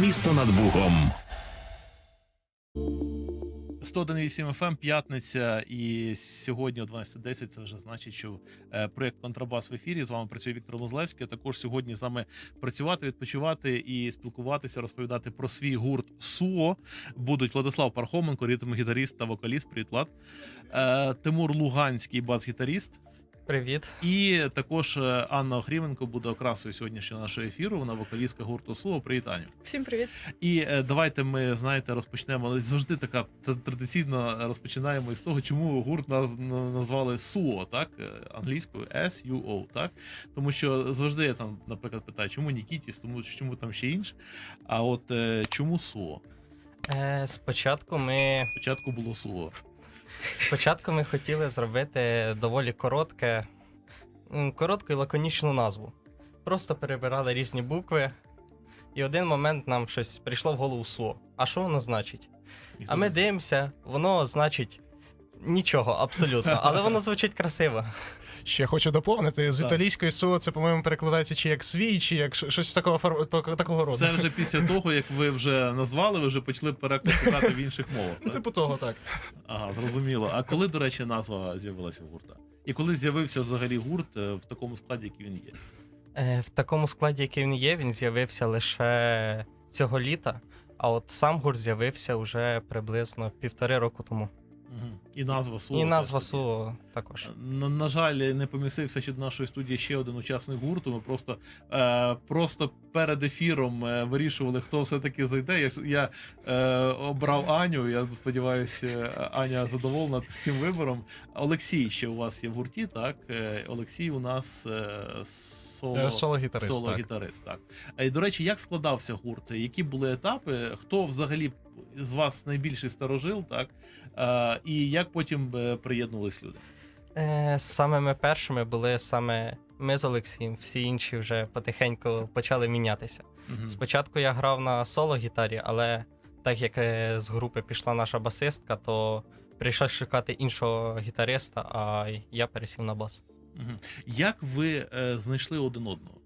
Місто над Бугом. 101.8 FM, п'ятниця, і сьогодні о 12.10 це вже значить, що е, проєкт Контрабас в ефірі. З вами працює Віктор Мозлевський. Також сьогодні з нами працювати, відпочивати і спілкуватися, розповідати про свій гурт СУО. Будуть Владислав Пархоменко, ритм-гітаріст та вокаліст. Привіт, Влад. Е, Тимур Луганський, бас-гітаріст. Привіт. І також е, Анна Охріменко буде окрасою сьогоднішнього нашого ефіру. Вона вокалістка гурту СУО. Привіт, Аню. Всім привіт. І е, давайте ми знаєте розпочнемо. Завжди така традиційно розпочинаємо із того, чому гурт наз, на- назвали SUO, так е, англійською S-U-O, так тому що завжди я там, наприклад, питаю, чому Нікітіс, тому чому там ще інше. А от чому? Е, спочатку ми Спочатку було SUO. Спочатку ми хотіли зробити доволі коротке, коротку і лаконічну назву. Просто перебирали різні букви, і один момент нам щось прийшло в голову СУО. А що воно значить? А ми дивимося, воно значить нічого абсолютно, але воно звучить красиво. Ще хочу доповнити. З італійської суо це, по-моєму, перекладається чи як свій, чи як щось такого фор... так- такого роду. Це вже після того, як ви вже назвали, ви вже почали переклад шукати в інших мовах. Ну, типу того, так. Ага, зрозуміло. А коли, до речі, назва з'явилася в гурта? І коли з'явився взагалі гурт е, в такому складі, який він є? Е, в такому складі, який він є, він з'явився лише цього літа, а от сам гурт з'явився вже приблизно півтори року тому. Угу. І назва СУО. І назва. СУО також. На, на жаль, не помістився ще до нашої студії ще один учасник гурту. Ми просто, е, просто перед ефіром е, вирішували, хто все-таки зайде. Я, я е, обрав Аню. Я сподіваюся, Аня задоволена цим вибором. Олексій ще у вас є в гурті, так? Е, Олексій у нас е, соло, Е, соло-гітарист, так. соло-гітарист, так. І, до речі, як складався гурт? Які були етапи? Хто взагалі з вас найбільший старожил, так? Е, і як потім е, приєднувались люди? Е, самими першими були саме ми з Олексієм, всі інші вже потихеньку почали мінятися. Мгм. Спочатку я грав на соло-гітарі, але так як е, з групи пішла наша басистка, то прийшла шукати іншого гітариста, а я пересів на бас. Мгм. Як ви е, знайшли один одного?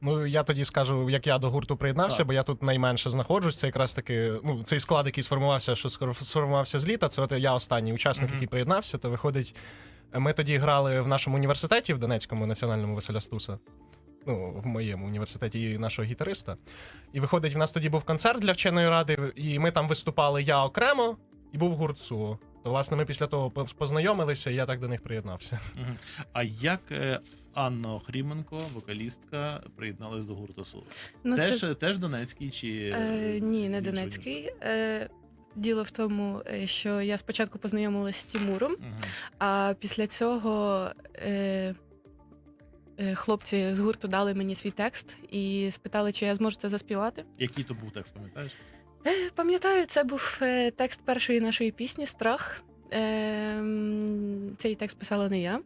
Ну я тоді скажу, як я до гурту приєднався, Так. бо я тут найменше знаходжусь. Це якраз таки, ну, цей склад, який сформувався, що сформувався з літа. Це от я останній учасник, Мгм. який приєднався. То виходить, ми тоді грали в нашому університеті, в Донецькому національному Василя Стуса. Ну, в моєму університеті і нашого гітариста. І виходить, в нас тоді був концерт для вченої ради, і ми там виступали я окремо, і був гурт СУО. То, власне, ми після того познайомилися, і я так до них приєднався. А як е, Анна Охріменко, вокалістка, приєдналась до гурту СУ? Ну, теж, це... теж Донецький чи е, ні, не Донецький. Е, діло в тому, е, що я спочатку познайомилася з Тімуром? Мгм. а після цього е, е, хлопці з гурту дали мені свій текст і спитали, чи я зможу це заспівати. Який то був текст, пам'ятаєш? Е, Пам'ятаю, це був е, текст першої нашої пісні Страх. Е, Цей текст писала не я.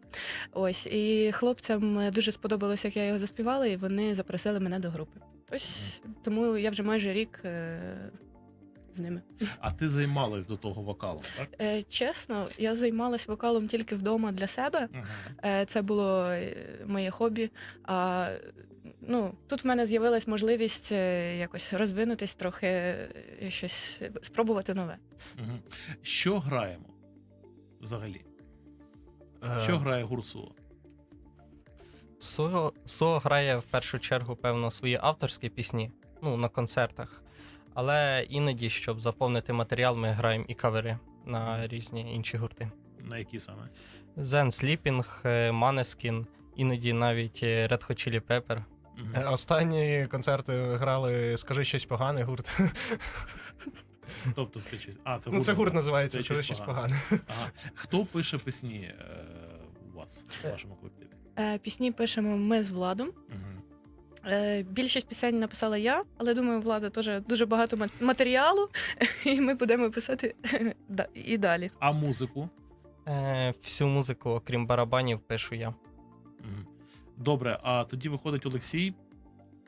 Ось, і хлопцям е, дуже сподобалось, як я його заспівала, і вони запросили мене до групи. Ось тому я вже майже рік е, з ними. А ти займалась до того вокалом, так? Е, Чесно, я займалась вокалом тільки вдома для себе. Мгм. Е, Це було е, моє хобі. А ну, тут в мене з'явилась можливість якось розвинутись трохи, щось спробувати нове. Мгм. Що граємо взагалі? Е, Що грає гурт СУО? СУО, СУО грає в першу чергу, певно, свої авторські пісні, ну, на концертах. Але іноді, щоб заповнити матеріал, ми граємо і кавери на різні інші гурти. На які саме? Zen Sleeping, е, Maneskin, іноді навіть е, Red Hot Chili Pepper. Е, Останні концерти грали Скажи щось погане гурт. Тобто скажіть. А, це Ну, гурт, це гурт називається називається «Скажи Скажи щось погане. Ага. Хто пише пісні е, у вас, в Е. вашому колективі? Е, Пісні пишемо ми з Владом. Мгм. Е, Більшість пісень написала я, але думаю, влада теж дуже багато ма- матеріалу, і ми будемо писати да- і далі. А музику? Е, всю музику, окрім барабанів, пишу я. Мгм. Добре, а тоді виходить Олексій,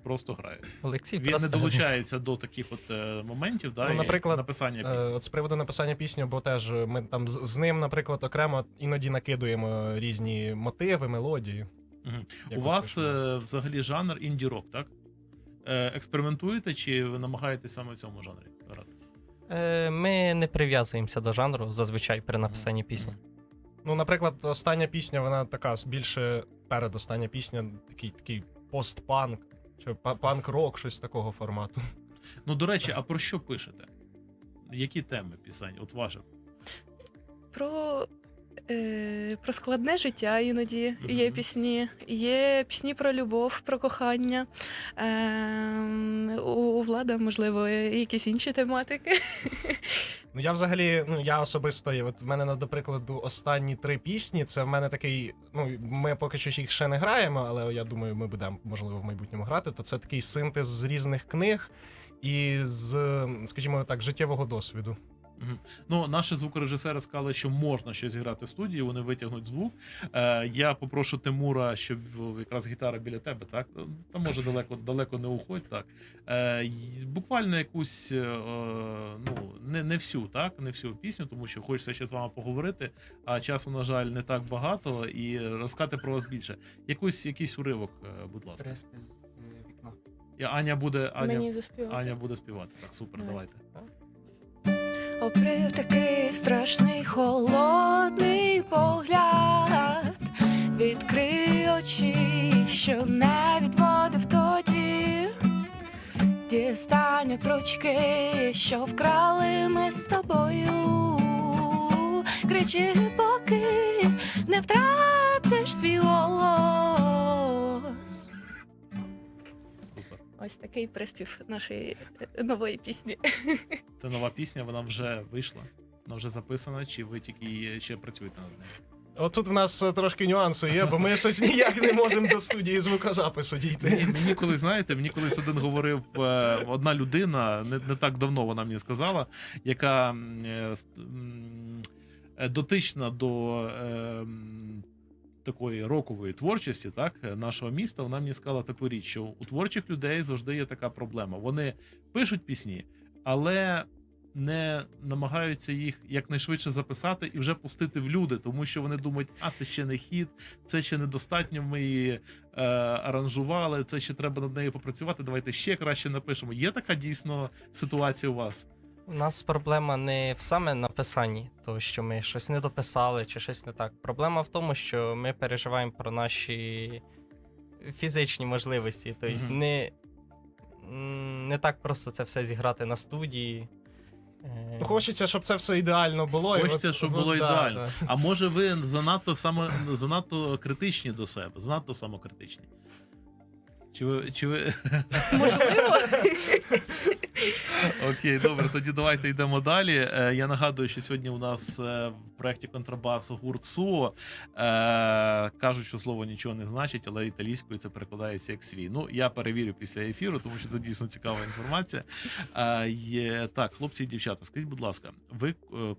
просто грає. Олексій Він просто не долучається до таких от е, моментів, да, Ну, і наприклад, написання Е, пісні. От з приводу написання пісні, бо теж ми там з, з ним, наприклад, окремо іноді накидуємо різні мотиви, мелодії. Як У вас е, взагалі жанр інді-рок, так? е, експериментуєте, чи ви намагаєтесь саме в цьому жанрі грати? Е, Ми не прив'язуємося до жанру зазвичай при написанні пісні. Ну, наприклад, остання пісня, вона така більше передостання пісня, такий такий постпанк чи па- панк-рок, щось такого формату. Ну, до речі, а про що пишете? Які теми пісень? От ваших? Про, е, про складне життя іноді є пісні. Є пісні про любов, про кохання. Е, у, у влада, можливо, якісь інші тематики. Ну я взагалі, ну я особисто, от в мене, до прикладу, останні три пісні. Це в мене такий. Ну, ми поки що їх ще не граємо, але я думаю, ми будемо можливо в майбутньому грати. То це такий синтез з різних книг і з, скажімо так, життєвого досвіду. Мгм. Ну, наші звукорежисери сказали, що можна щось зіграти в студії, вони витягнуть звук. Е, я попрошу Тимура, щоб якраз гітара біля тебе, так? Там може далеко, далеко не уходь, так. Е, буквально якусь, е, ну, не, не всю, так, не всю пісню, тому що хочеться ще з вами поговорити, а часу, на жаль, не так багато, і розказати про вас більше. Якусь, якийсь уривок, е, будь ласка. вікна. І Аня буде, Аня, Мені заспівати. Аня буде співати. Так, супер, Давай. давайте. Оприв такий страшний холодний погляд, відкрий очі, що не відводив тоді. Дістань прочки, що вкрали ми з тобою. Кричи, поки не втратиш свій голос. Ось такий приспів нашої е, нової пісні. Це нова пісня, вона вже вийшла, вона вже записана, чи ви тільки її ще працюєте над нею? От тут в нас е, трошки нюанси є, бо ми щось ніяк не можемо до студії звукозапису дійти. мені колись, знаєте, мені колись один говорив е, одна людина, не, не так давно вона мені сказала, яка дотична до е, такої рокової творчості, так, е, нашого міста, вона мені сказала таку річ, що у творчих людей завжди є така проблема. Вони пишуть пісні, але не намагаються їх якнайшвидше записати і вже пустити в люди, тому що вони думають, а це ще не хіт, це ще недостатньо ми її е, аранжували, це ще треба над нею попрацювати. Давайте ще краще напишемо. Є така дійсно ситуація у вас? У нас проблема не в саме написанні, того, що ми щось не дописали чи щось не так. Проблема в тому, що ми переживаємо про наші фізичні можливості. Тобто Мгм. не, не так просто це все зіграти на студії. Ну, Хочеться, щоб це все ідеально було. і Хочеться, от- щоб от, було да, ідеально. да. А може, ви занадто саме занадто критичні до себе, занадто самокритичні? Чи ви, чи ви... Можливо. Окей, добре, тоді давайте йдемо далі. Е, Я нагадую, що сьогодні у нас е, в проєкті Контрабас гурт Суо. Е, Кажуть, що слово нічого не значить, але італійською це перекладається як свій. Ну, я перевірю після ефіру, тому що це дійсно цікава інформація. Е, є- Так, хлопці і дівчата, скажіть, будь ласка, ви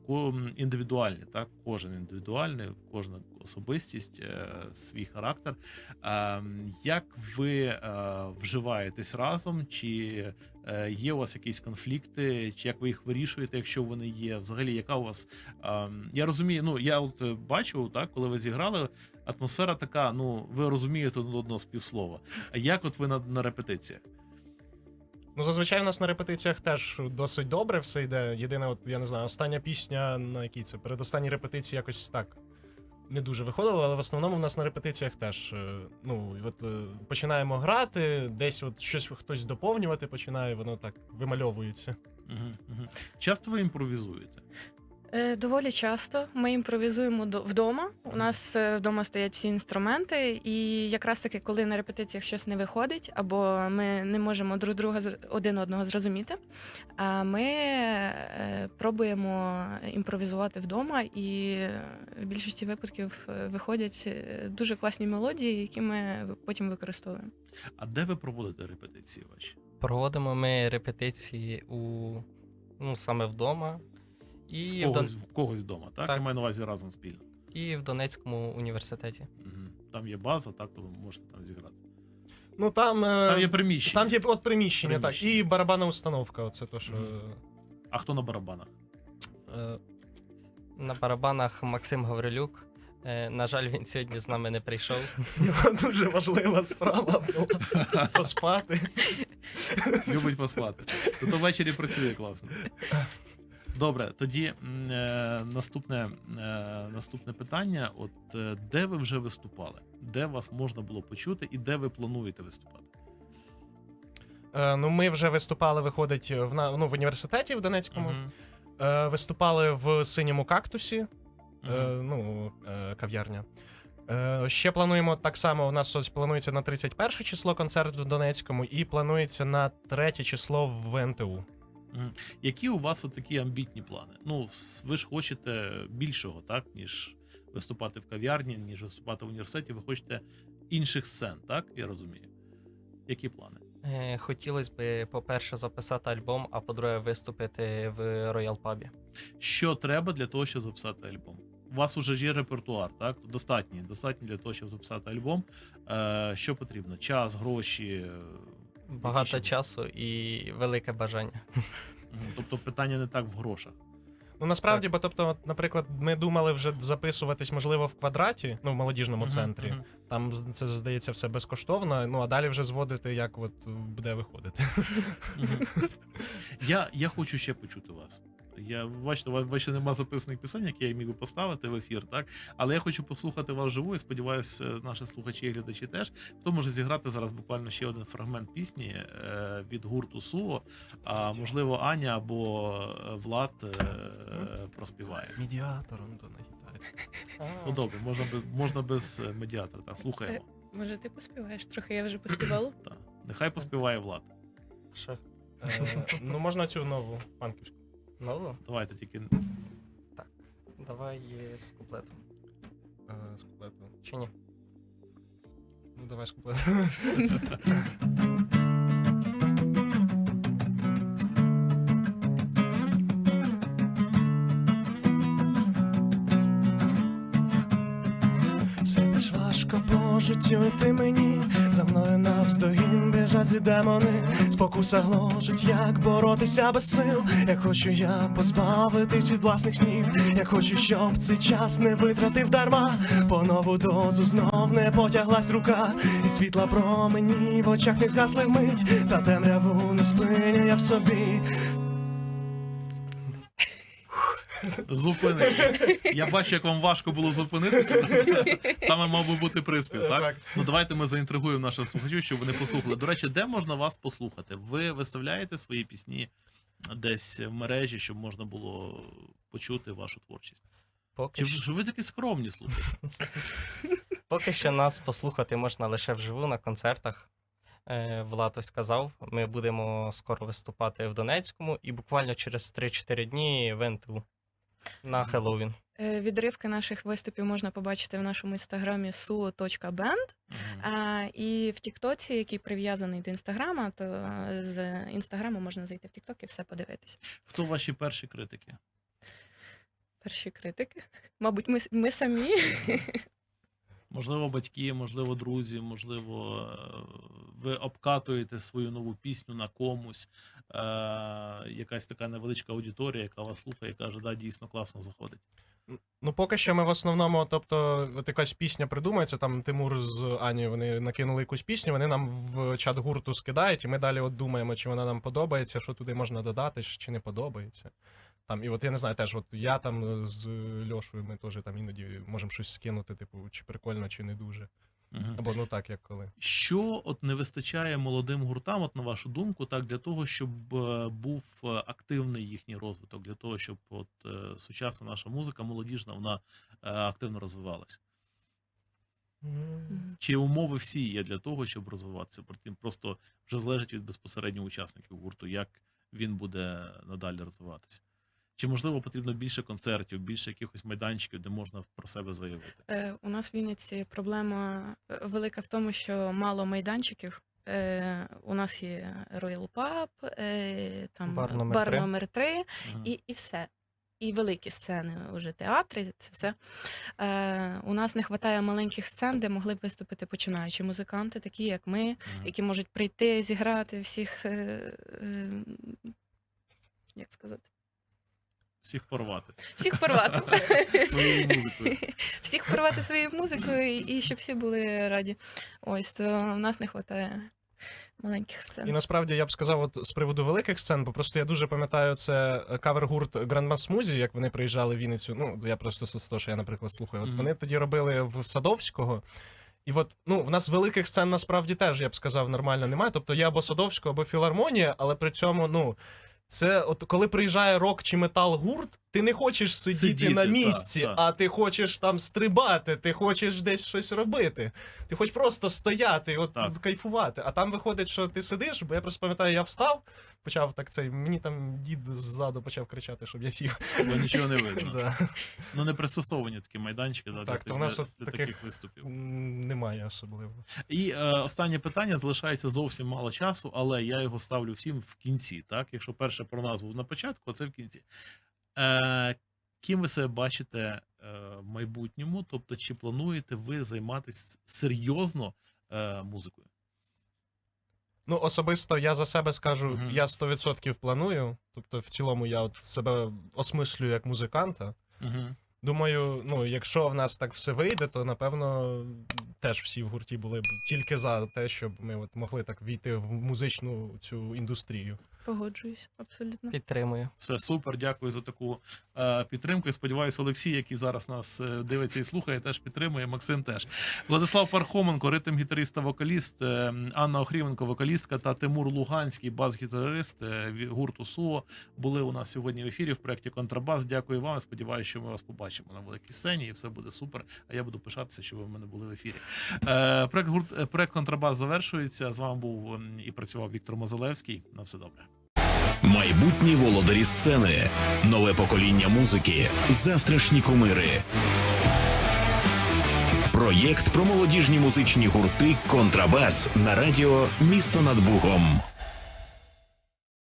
е, індивідуальні, так? Кожен індивідуальний, кожна особистість, е, свій характер. Е, Як ви е, вживаєтесь разом? Чи Є у вас якісь конфлікти, чи як ви їх вирішуєте, якщо вони є? Взагалі, яка у вас ем, я розумію, ну я от е, бачу, так, коли ви зіграли, атмосфера така, ну ви розумієте одного з півслова. А як от ви на, на репетиціях? Ну, зазвичай у нас на репетиціях теж досить добре все йде. Єдине, от я не знаю, остання пісня, на якій це передостанній репетиції якось так не дуже виходило, але в основному в нас на репетиціях теж. е, Ну, от е, починаємо грати, десь от щось хтось доповнювати починає, воно так вимальовується. Угу, угу. Часто ви імпровізуєте? Е, Доволі часто ми імпровізуємо вдома. У нас е, вдома стоять всі інструменти, і якраз таки, коли на репетиціях щось не виходить, або ми не можемо друг друга один одного зрозуміти, а ми е, пробуємо імпровізувати вдома, і в більшості випадків виходять дуже класні мелодії, які ми потім використовуємо. А де ви проводите репетиції ваші? Проводимо ми репетиції у ну, саме вдома. І В в, когось, Дон... в когось вдома, так? Так. Я маю на увазі разом спільно. і в Донецькому університеті. Угу. Там є база, так, то ви можете там зіграти. Ну там, е, Там є приміщення. там є от приміщення, Приміщення. так, і барабанна установка. Оце то, що. А хто на барабанах? Е, На барабанах Максим Гаврилюк. Е, На жаль, він сьогодні з нами не прийшов. в дуже важлива справа була поспати. Любить поспати. Зато ввечері працює класно. Добре, тоді е, наступне, е, наступне питання: от е, де ви вже виступали? Де вас можна було почути і де ви плануєте виступати? Е, ну, ми вже виступали, виходить, в, на, ну, в університеті в Донецькому. Е, виступали в синьому кактусі, е, ну, е, кав'ярня. Е, ще плануємо так само. У нас ось планується на 31 число концерт в Донецькому, і планується на 3 число в НТУ. Які у вас такі амбітні плани? Ну, ви ж хочете більшого, так, ніж виступати в кав'ярні, ніж виступати в університеті. Ви хочете інших сцен, так? Я розумію. Які плани? Е, Хотілося б, по-перше, записати альбом, а по-друге, виступити в Роял Пабі. Що треба для того, щоб записати альбом? У вас уже ж є репертуар, так? Достатній, достатній для того, щоб записати альбом. Е, що потрібно? Час, гроші. Багато ще? часу і велике бажання. Мгм. Тобто питання не так в грошах. Ну насправді, бо тобто, от, наприклад, ми думали вже записуватись, можливо, в квадраті, ну в молодіжному Мгм, центрі. мгм. Там з- це здається все безкоштовно. Ну а далі вже зводити, як от буде виходити. Мгм. Я, я хочу ще почути вас. Я бачите, у вас бачите, нема записаних пісень, які я міг би поставити в ефір, так? Але я хочу послухати вас живу і сподіваюся, наші слухачі і глядачі теж. Хто може зіграти зараз буквально ще один фрагмент пісні е, від гурту Суо. А можливо, Аня або е, Влад е, проспіває. Медіатором то на гітарі. Ну добре, можна без, можна без е, медіатора. Так, слухаємо. Може, ти поспіваєш трохи, я вже поспівала. Так. Нехай поспіває Влад. Е, ну можна цю нову панківську. Нову? Давайте тільки Так. Давай е, з куплетом. Е, з куплету. Чи ні? Ну давай з куплету. Більш важко по життю йти мені. За мною навздогін біжать ці демони. Спокуса гложить, як боротися без сил. Як хочу я позбавитись від власних снів. Як хочу, щоб цей час не витратив дарма. По нову дозу знов не потяглась рука. І світла промені в очах не згасли вмить. Та темряву не спиню я в собі. Зупинити. Я бачу, як вам важко було зупинитися. Саме мав би бути приспів, так? Так. Ну давайте ми заінтригуємо наших слухачів, щоб вони послухали. До речі, де можна вас послухати? Ви виставляєте свої пісні десь в мережі, щоб можна було почути вашу творчість? Поки, Чи що, ви такі скромні слухайте? поки що нас послухати можна лише вживу на концертах. Е, Влад ось сказав, ми будемо скоро виступати в Донецькому і буквально через 3-4 дні в НТУ на Хеллоуін. Е, Відривки наших виступів можна побачити в нашому інстаграмі suo.band. А, і в Тіктоці, який прив'язаний до інстаграма, то е, з інстаграму можна зайти в Тікток і все подивитися. Хто ваші перші критики? Перші критики. Мабуть, ми, с- ми самі. Можливо, батьки, можливо, друзі, можливо, е, ви обкатуєте свою нову пісню на комусь. Е, якась така невеличка аудиторія, яка вас слухає і каже, да, дійсно класно заходить. Ну, поки що ми в основному, тобто, от якась пісня придумається, там Тимур з Ані вони накинули якусь пісню, вони нам в чат гурту скидають, і ми далі от думаємо, чи вона нам подобається, що туди можна додати, чи не подобається. Там, і от я не знаю, теж от я там з Льошою, ми теж там іноді можемо щось скинути, типу, чи прикольно, чи не дуже. Мгм. Або ну так, як коли. Що от не вистачає молодим гуртам, от на вашу думку, так для того, щоб е, був е, активний їхній розвиток, для того, щоб от е, сучасна наша музика, молодіжна, вона е, активно розвивалась? Чи умови всі є для того, щоб розвиватися? Потім просто вже залежить від безпосередньо учасників гурту, як він буде надалі розвиватися. Чи можливо потрібно більше концертів, більше якихось майданчиків, де можна про себе заявити? Е, У нас в Вінниці проблема е, велика в тому, що мало майданчиків. Е, у нас є Royal Pub, е, там Бар номер бар три. номер 3 Мгм. і, і все. І великі сцени, уже театри, це все. Е, у нас не вистачає маленьких сцен, де могли б виступити починаючі музиканти, такі як ми, Мгм. які можуть прийти, зіграти всіх. Е, е, як сказати? Всіх порвати Всіх порвати. своєю музикою. Всіх порвати своєю музикою, і, щоб всі були раді. Ось то в нас не вистачає маленьких сцен. І насправді я б сказав, от з приводу великих сцен, бо просто я дуже пам'ятаю це кавер-гурт Grandma Smoothie, як вони приїжджали в Вінницю. Ну, я просто з того, що я, наприклад, слухаю. От Мгм. вони тоді робили в Садовського. І от ну, в нас великих сцен насправді теж, я б сказав, нормально немає. Тобто є або Садовського, або філармонія, але при цьому, ну. Це от коли приїжджає рок чи метал гурт, ти не хочеш сидіти, Сидіти, на місці, так. а ти хочеш там стрибати, ти хочеш десь щось робити. Ти хочеш просто стояти, от Так. кайфувати. А там виходить, що ти сидиш, бо я просто пам'ятаю, я встав, почав так цей. Мені там дід ззаду почав кричати, щоб я сів. Бо нічого не видно. Да. Ну не пристосовані такі майданчики да, Так, для, то в нас для, от для таких- таких виступів. Немає особливо. І е, останнє питання залишається зовсім мало часу, але я його ставлю всім в кінці. Так, якщо перше про назву на початку, а це в кінці. Е, ким ви себе бачите е, в майбутньому? Тобто, чи плануєте ви займатися серйозно е, музикою? Ну, особисто я за себе скажу, Мгм. я 100% планую. Тобто, в цілому я от себе осмислюю як музиканта. Угу. Думаю, ну, якщо в нас так все вийде, то напевно теж всі в гурті були б тільки за те, щоб ми от могли так війти в музичну цю індустрію. Погоджуюсь, абсолютно. Підтримую. Все супер, дякую за таку е, підтримку. І сподіваюся, Олексій, який зараз нас е, дивиться і слухає, теж підтримує. Максим теж. Владислав Пархоменко, ритм гітарист та вокаліст, е, Анна Охріменко, вокалістка та Тимур Луганський, бас-гітарист е, гурту СУО були у нас сьогодні в ефірі в проєкті Контрабас. Дякую вам. Сподіваюся, що ми вас побачимо на великій сцені, і все буде супер. А я буду пишатися, що ви в мене були в ефірі. Е, проект гурт е, проект Контрабас завершується. З вами був і працював Віктор Мозалевський. На все добре. Майбутні володарі сцени, нове покоління музики, завтрашні кумири. Проєкт про молодіжні музичні гурти Контрабас на радіо Місто над Бугом.